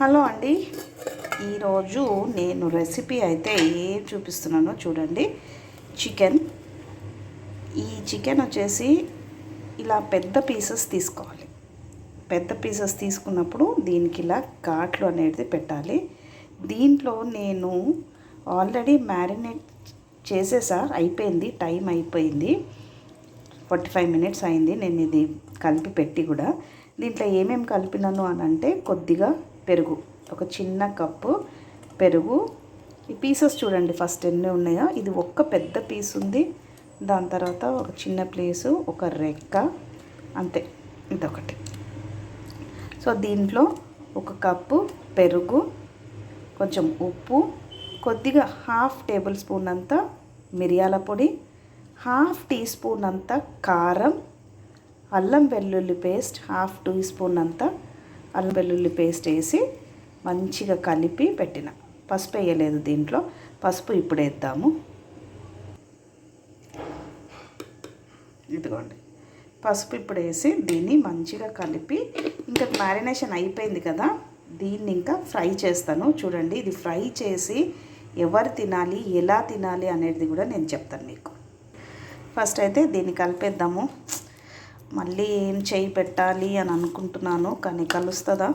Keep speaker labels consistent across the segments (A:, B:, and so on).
A: Hello అండి. ఈరోజు నేను రెసిపీ అయితే ఏం చూపిస్తున్నానో చూడండి. చికెన్. ఈ చికెన్ వచ్చేసి ఇలా పెద్ద పీసెస్ తీసుకోవాలి. పెద్ద పీసెస్ తీసుకున్నప్పుడు దీనికి ఇలా ఘాట్లు అనేది పెట్టాలి. దీంట్లో నేను ఆల్రెడీ మ్యారినేట్ చేసేసా అయిపోయింది టైం అయిపోయింది. ఫార్టీ ఫైవ్ మినిట్స్ అయింది నేను ఇది కలిపి పెట్టి కూడా. దీంట్లో ఏమేమి కలిపినాను అని అంటే కొద్దిగా పెరుగు. ఒక చిన్న కప్పు పెరుగు. ఈ పీసెస్ చూడండి ఫస్ట్ ఎన్ని ఉన్నాయో. ఇది ఒక్క పెద్ద పీస్ ఉంది. దాని తర్వాత ఒక చిన్న ప్లేసు ఒక రెక్క. అంతే. ఇదొకటి. సో దీంట్లో ఒక కప్పు పెరుగు కొంచెం ఉప్పు కొద్దిగా హాఫ్ టేబుల్ స్పూన్ అంత మిరియాల పొడి హాఫ్ టీ స్పూన్ అంత కారం అల్లం వెల్లుల్లి పేస్ట్ హాఫ్ టీ స్పూన్ అంత అల్లం వెల్లుల్లి పేస్ట్ వేసి మంచిగా కలిపి పెట్టిన. పసుపు వేయలేదు దీంట్లో. పసుపు ఇప్పుడు వేద్దాము. ఇదిగోండి. పసుపు ఇప్పుడు వేసి దీన్ని మంచిగా కలిపి ఇంకా మ్యారినేషన్ అయిపోయింది కదా దీన్ని ఇంకా ఫ్రై చేస్తాను. చూడండి ఇది ఫ్రై చేసి ఎవరు తినాలి ఎలా తినాలి అనేది కూడా నేను చెప్తాను మీకు. ఫస్ట్ అయితే దీన్ని కలిపేద్దాము. మళ్ళీ ఏం చేయి పెట్టాలి అని అనుకుంటున్నాను కానీ కలుస్తుందా?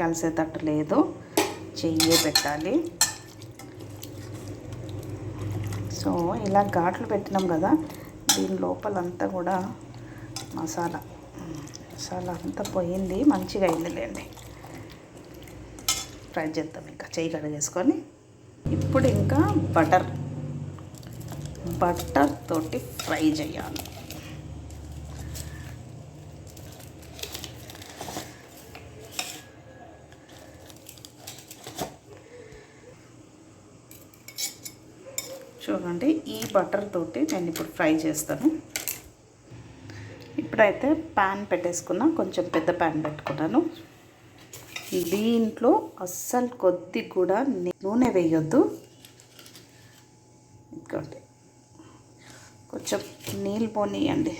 A: కలిసేటట్టు లేదు. చెయ్యే పెట్టాలి. సో ఇలా ఘాట్లు పెట్టినాం కదా దీని లోపలంతా కూడా మసాలా. మసాలా అంతా పోయింది మంచిగా అయిందిలేండి. ఫ్రై చేద్దాం ఇంకా చెయ్యి కడిగేసుకొని. ఇప్పుడు ఇంకా బటర్. బటర్ తోటి ఫ్రై చేయాలి. చూడండి ఈ బటర్ తోటి నేను ఇప్పుడు ఫ్రై చేస్తాను. ఇప్పుడైతే ప్యాన్ పెట్టేసుకున్నా కొంచెం పెద్ద ప్యాన్ పెట్టుకున్నాను. దీంట్లో అస్సలు కొద్ది కూడా నూనె వేయొద్దు. ఇదిగోండి. కొంచెం నీళ్ళు పోనీయండి.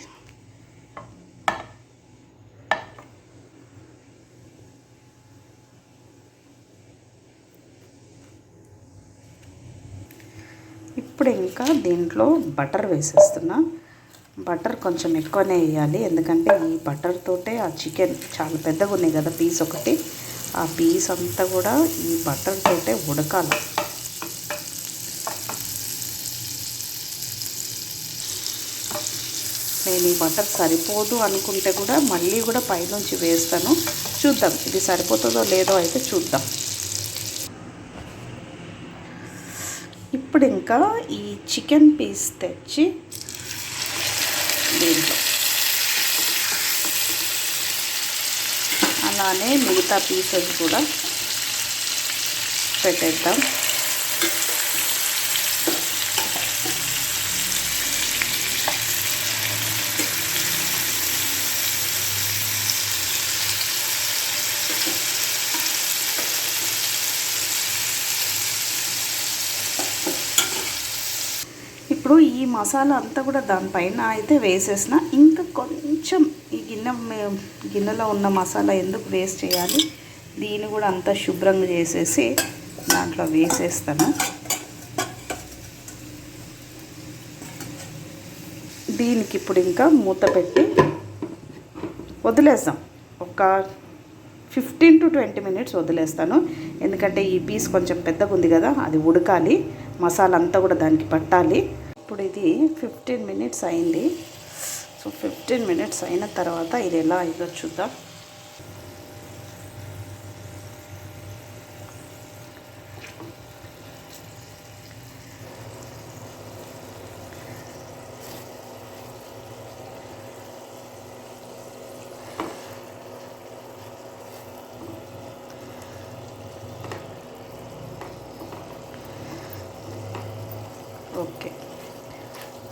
A: ఇప్పుడు ఇంకా దీంట్లో బటర్ వేసేస్తున్నా. బటర్ కొంచెం ఎక్కువనే వేయాలి. ఎందుకంటే ఈ బటర్ తోటే ఆ చికెన్ చాలా పెద్దగా ఉన్నాయి కదా పీస్ ఒకటి. ఆ పీస్ అంతా కూడా ఈ బటర్ తోటే ఉడకాలి. నేను ఈ బటర్ సరిపోదు అనుకుంటే కూడా మళ్ళీ కూడా పైనుంచి వేస్తాను. చూద్దాం ఇది సరిపోతుందో లేదో అయితే చూద్దాం. ఇప్పుడు ఇంకా ఈ చికెన్ పీస్ తెచ్చి దీంట్లో. అలానే మిగతా పీసెస్ కూడా పెట్టేద్దాం. ఇప్పుడు ఈ మసాలా అంతా కూడా దానిపైన అయితే వేసేసిన. ఇంకా కొంచెం ఈ గిన్నె గిన్నెలో ఉన్న మసాలా ఎందుకు వేస్ట్ చేయాలి? దీన్ని కూడా అంతా శుభ్రంగా చేసేసి దాంట్లో వేసేస్తాను. దీనికి ఇప్పుడు ఇంకా మూత పెట్టి వదిలేస్తాం. ఒక ఫిఫ్టీన్ టు ట్వంటీ మినిట్స్ వదిలేస్తాను. ఎందుకంటే ఈ పీస్ కొంచెం పెద్దగా ఉంది కదా అది ఉడకాలి. మసాలా అంతా కూడా దానికి పట్టాలి. ఇప్పుడు ఇది ఫిఫ్టీన్ మినిట్స్ అయింది. సో ఫిఫ్టీన్ మినిట్స్ అయిన తర్వాత ఇది ఎలా అయిందో చూద్దాం.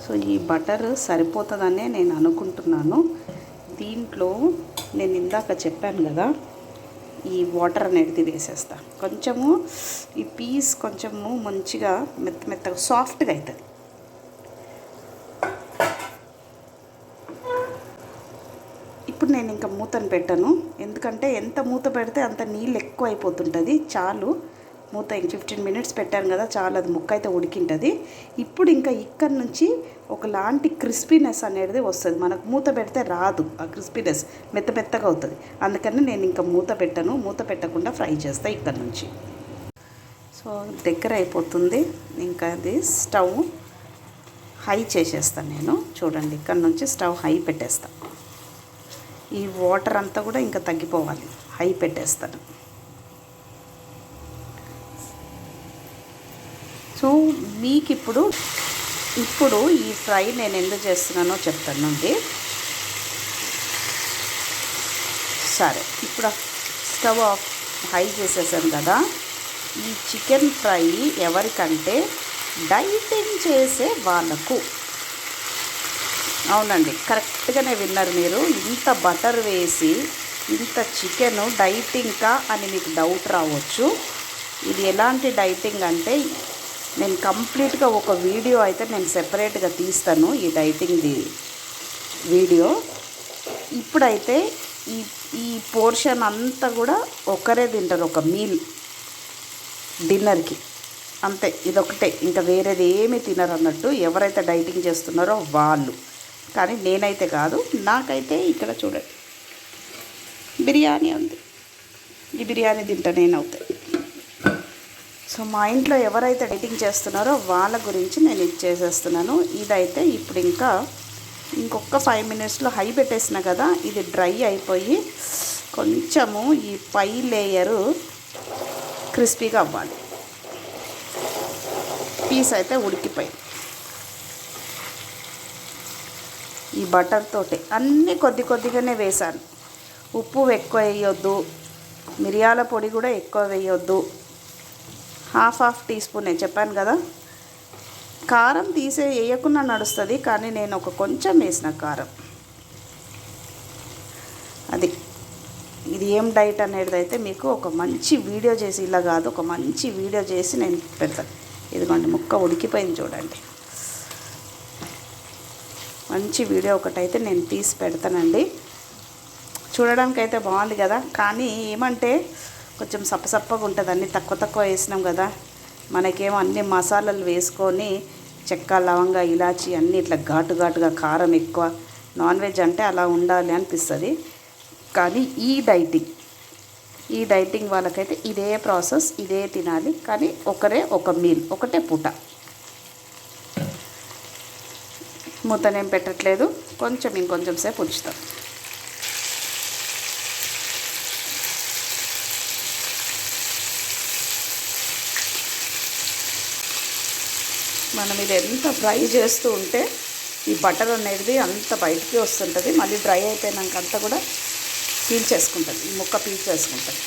A: సో ఈ బటర్ సరిపోతుందనే నేను అనుకుంటున్నాను. దీంట్లో నేను ఇందాక చెప్పాను కదా ఈ వాటర్ అనేది వేసేస్తా. కొంచెము ఈ పీస్ కొంచెము మంచిగా మెత్త మెత్తగా సాఫ్ట్గా అవుతుంది ఇప్పుడు నేను ఇంకా మూతను పెట్టను. ఎందుకంటే ఎంత మూత పెడితే అంత నీళ్ళు ఎక్కువ అయిపోతుంటుంది చాలు. మూత ఇంక ఫిఫ్టీన్ మినిట్స్ పెట్టాను కదా చాలా అది ముక్క అయితే ఉడికింటుంది. ఇప్పుడు ఇంకా ఇక్కడ నుంచి ఒకలాంటి క్రిస్పీనెస్ అనేది వస్తుంది. మనకు మూత పెడితే రాదు ఆ క్రిస్పీనెస్ మెత్త మెత్తగా అవుతుంది. అందుకని నేను ఇంకా మూత పెట్టను. మూత పెట్టకుండా ఫ్రై చేస్తాను ఇక్కడ నుంచి. సో దగ్గర అయిపోతుంది. ఇంకా అది స్టవ్ హై చేసేస్తాను నేను. చూడండి ఇక్కడ నుంచి స్టవ్ హై పెట్టేస్తాను ఈ వాటర్ అంతా కూడా ఇంకా తగ్గిపోవాలి. హై పెట్టేస్తాను. సో మీకు ఇప్పుడు ఇప్పుడు ఈ ఫ్రై నేను ఎందుకు చేస్తున్నానో చెప్తానండి సరే ఇప్పుడు స్టవ్ ఆఫ్ హై చేసేసాను కదా. ఈ చికెన్ ఫ్రై ఎవరికంటే డైటింగ్ చేసే వాళ్ళకు. అవునండి కరెక్ట్గానే విన్నారు మీరు. ఇంత బటర్ వేసి ఇంత చికెన్ డైటింగ్కా అని మీకు డౌట్ రావచ్చు. ఇది ఎలాంటి డైటింగ్ అంటే నేను కంప్లీట్గా ఒక వీడియో అయితే నేను సెపరేట్గా తీస్తాను ఈ డైటింగ్ది వీడియో. ఇప్పుడైతే ఈ ఈ పోర్షన్ అంతా కూడా ఒకరే తింటారు ఒక మీల్ డిన్నర్కి. అంతే ఇదొకటే ఇంకా వేరేది ఏమీ తినరు అన్నట్టు ఎవరైతే డైటింగ్ చేస్తున్నారో వాళ్ళు. కానీ నేనైతే కాదు నాకైతే ఇక్కడ చూడండి. బిర్యానీ ఉంది. ఈ బిర్యానీ తింటా నేనవుతాయి సో మా ఇంట్లో ఎవరైతే డైటింగ్ చేస్తున్నారో వాళ్ళ గురించి నేను ఇది చేసేస్తున్నాను. ఇదైతే ఇప్పుడు ఇంకా ఇంకొక ఫైవ్ మినిట్స్లో హై పెట్టేసిన కదా ఇది డ్రై అయిపోయి కొంచెము ఈ పై లేయరు క్రిస్పీగా అవ్వాలి. పీస్ అయితే ఉడికిపోయింది. ఈ బటర్ తోటి అన్నీ కొద్ది కొద్దిగానే వేశాను. ఉప్పు ఎక్కువ వేయొద్దు. మిరియాల పొడి కూడా ఎక్కువ వేయొద్దు. హాఫ్ హాఫ్ టీ స్పూన్ నేను చెప్పాను కదా. కారం తీసే వేయకుండా నడుస్తుంది కానీ నేను ఒక కొంచెం వేసిన కారం. అది. ఇది ఏం డైట్ అనేది అయితే మీకు ఒక మంచి వీడియో చేసి ఇలా కాదు ఒక మంచి వీడియో చేసి నేను పెడతాను ఇదిగోండి ముక్క ఉడికిపోయింది చూడండి. మంచి వీడియో ఒకటైతే నేను తీసి పెడతానండి. చూడడానికి అయితే బాగుంది కదా. కానీ ఏమంటే కొంచెం సప్పసప్పగా ఉంటుంది. అన్నీ తక్కువ తక్కువ వేసినాం కదా. మనకేమో అన్ని మసాలాలు వేసుకొని చెక్క లవంగా ఇలాచి అన్నీ ఇట్లా ఘాటు ఘాటుగా కారం ఎక్కువ. నాన్ వెజ్ అంటే అలా ఉండాలి అనిపిస్తుంది. కానీ ఈ డైటింగ్ ఈ డైటింగ్ వాళ్ళకైతే ఇదే ప్రాసెస్ ఇదే తినాలి. కానీ ఒకరే ఒక మీల్ ఒకటే పూట. మూతనేం పెట్టట్లేదు. కొంచెం ఇంకొంచెం సేపు ఉంచుతాం. మనం ఇది ఎంత ఫ్రై చేస్తూ ఉంటే ఈ బటర్ అనేది అంత బయటికి వస్తుంటుంది. మళ్ళీ డ్రై అయిపోయినాక అంతా కూడా పీల్ చేసుకుంటుంది. ఈ ముక్క పీల్ చేసుకుంటుంది.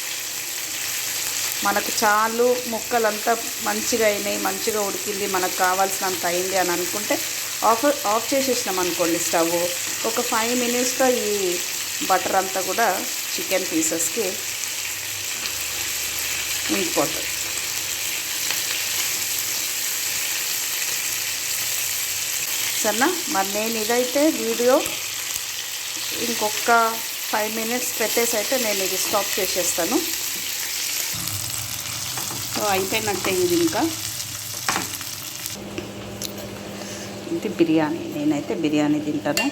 A: మనకు చాలు ముక్కలంతా మంచిగా అయినాయి మంచిగా ఉడికింది మనకు కావాల్సినంత అయింది అని అనుకుంటే ఆఫ్ ఆఫ్ చేసేసినాం అనుకోండి స్టవ్. ఒక ఫైవ్ మినిట్స్లో ఈ బటర్ అంతా కూడా చికెన్ పీసెస్కి ఉండిపోతుంది కన్నా మరి నేను ఇదైతే వీడియో ఇంకొక ఫైవ్ మినిట్స్ పెట్టేసి అయితే నేను ఇది స్టాప్ చేసేస్తాను. సో అయిపోయినట్టే ఇది ఇంకా. ఇది బిర్యానీ. నేనైతే బిర్యానీ తింటాను.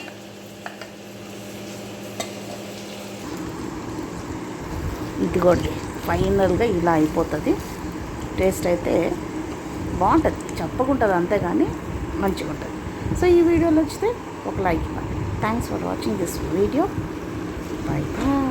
A: ఇదిగోండి ఫైనల్గా ఇలా అయిపోతుంది. టేస్ట్ అయితే బాగుంటుంది. చెప్పకుంటుంది అంతే కానీ మంచిగా ఉంటుంది సో ఈ వీడియోలో వచ్చితే ఒక లైక్ ఇవ్వండి. Thanks for watching this video bye bye